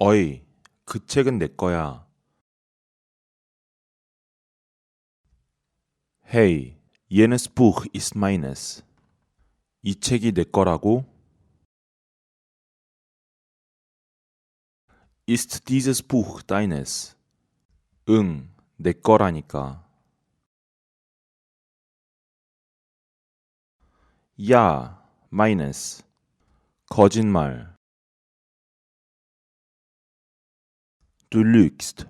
어이, 그 책은 내 거야. Hey, jenes Buch ist meines. 이 책이 내 거라고? Ist dieses Buch deines? 응, 내 거라니까. Ja, meines. 거짓말. Du lügst.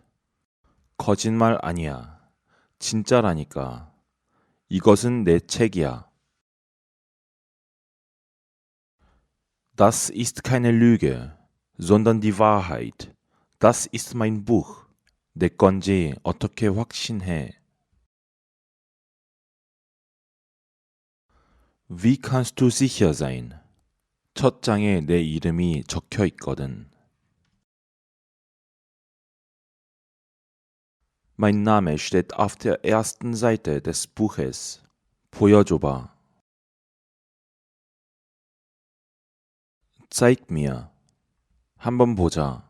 거짓말 아니야. 진짜라니까. 이것은 내 책이야. Das ist keine Lüge, sondern die Wahrheit. Das ist mein Buch. 내 건지 어떻게 확신해? Wie kannst du sicher sein? 첫 장에 내 이름이 적혀 있거든. Mein Name steht auf der ersten Seite des Buches. 보여줘봐. Zeig mir. 한번 보자.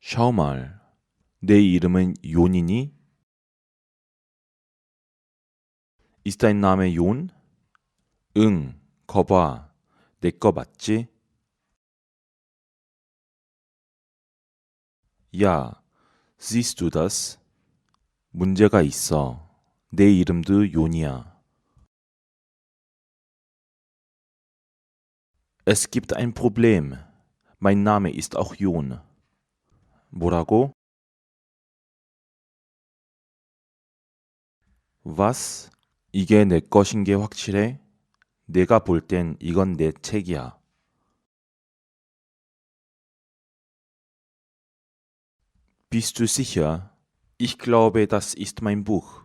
Schau mal. 내 이름은 요니니? Ist dein Name 용? 응, 거봐. 내 거 맞지? 야, siehst du das? 문제가 있어. 내 이름도 요니야. Es gibt ein Problem. Mein Name ist auch Jon. 뭐라고? Was? 이게 내 것인 게 확실해? 내가 볼 땐 이건 내 책이야. Bist du sicher? Ich glaube, das ist mein Buch.